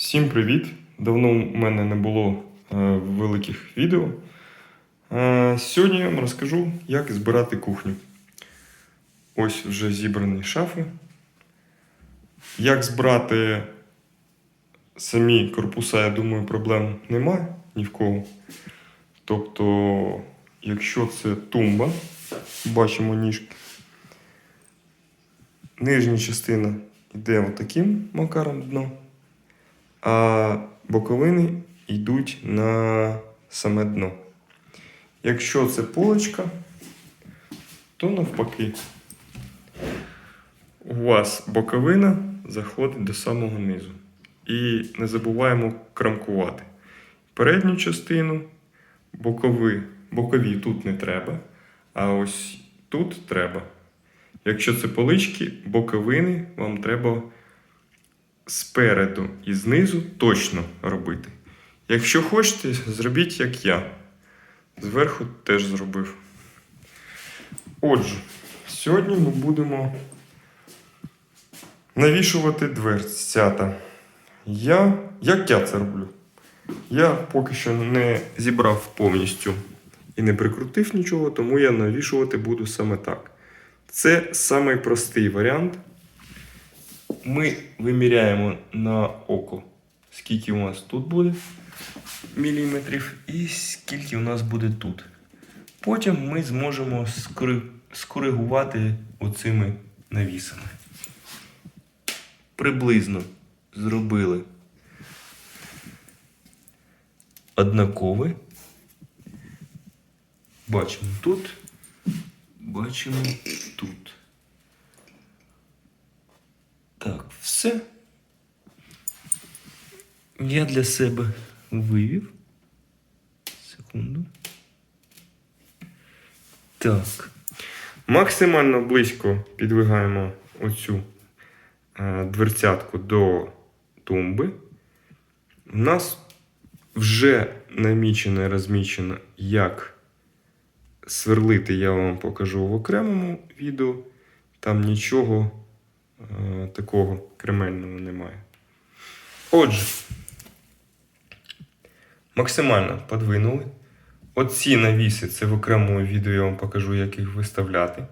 Всім привіт! Давно у мене не було е, великих відео. Е, сьогодні я вам розкажу, як збирати кухню. Ось вже зібрані шафи. Як збирати самі корпуса, я думаю, проблем немає ні в кого. Тобто, якщо це тумба, бачимо ніжки. Нижня частина йде отаким макаром дно а боковини йдуть на саме дно. Якщо це полочка, то навпаки. У вас боковина заходить до самого низу. І не забуваємо крамкувати. Передню частину бокові, бокові тут не треба, а ось тут треба. Якщо це полички, боковини вам треба спереду і знизу точно робити. Якщо хочете, зробіть як я. Зверху теж зробив. Отже, сьогодні ми будемо навішувати дверцята. Я, як я це роблю? Я поки що не зібрав повністю і не прикрутив нічого, тому я навішувати буду саме так. Це самий простий варіант ми виміряємо на око, скільки у нас тут буде міліметрів і скільки у нас буде тут. Потім ми зможемо скоригувати оцими навісами. Приблизно зробили однакове. Бачимо тут, бачимо тут. Так, все. Я для себе вивів. Секунду. Так. Максимально близько підвигаємо оцю е, дверцятку до тумби. У нас вже намічено розмічено, як сверлити, я вам покажу в окремому відео. Там нічого такого кремельного немає. Отже, максимально подвинули. Оці навіси це в окремому відео я вам покажу, як їх виставляти,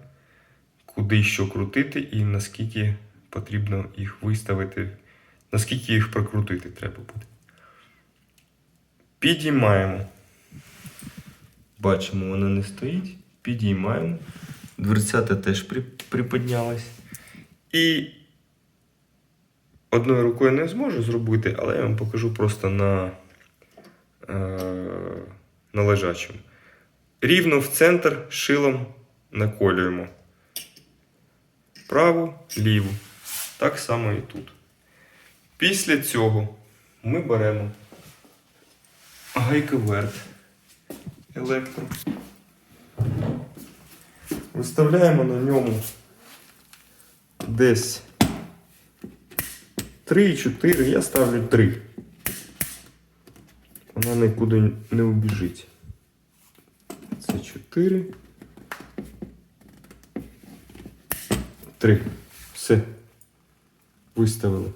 куди що крутити і наскільки потрібно їх виставити, наскільки їх прокрутити треба буде. Підіймаємо. Бачимо, вона не стоїть. Підіймаємо. Дверцята теж при- приподнялась. І одною рукою не зможу зробити, але я вам покажу просто на, е, на лежачому. Рівно в центр шилом наколюємо. Праву, ліву. Так само і тут. Після цього ми беремо гайковерт електро. Виставляємо на ньому десь 3-4, я ставлю 3. Вона нікуди не убіжить. Це 4. 3. Все. Виставили.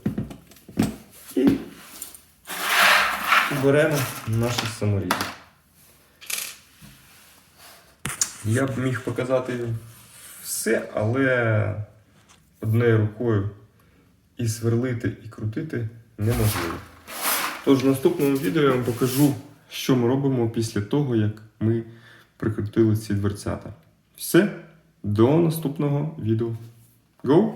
І беремо наші саморізи. Я б міг показати все, але однією рукою і сверлити, і крутити неможливо. Тож в наступному відео я вам покажу, що ми робимо після того, як ми прикрутили ці дверцята. Все, до наступного відео. Go!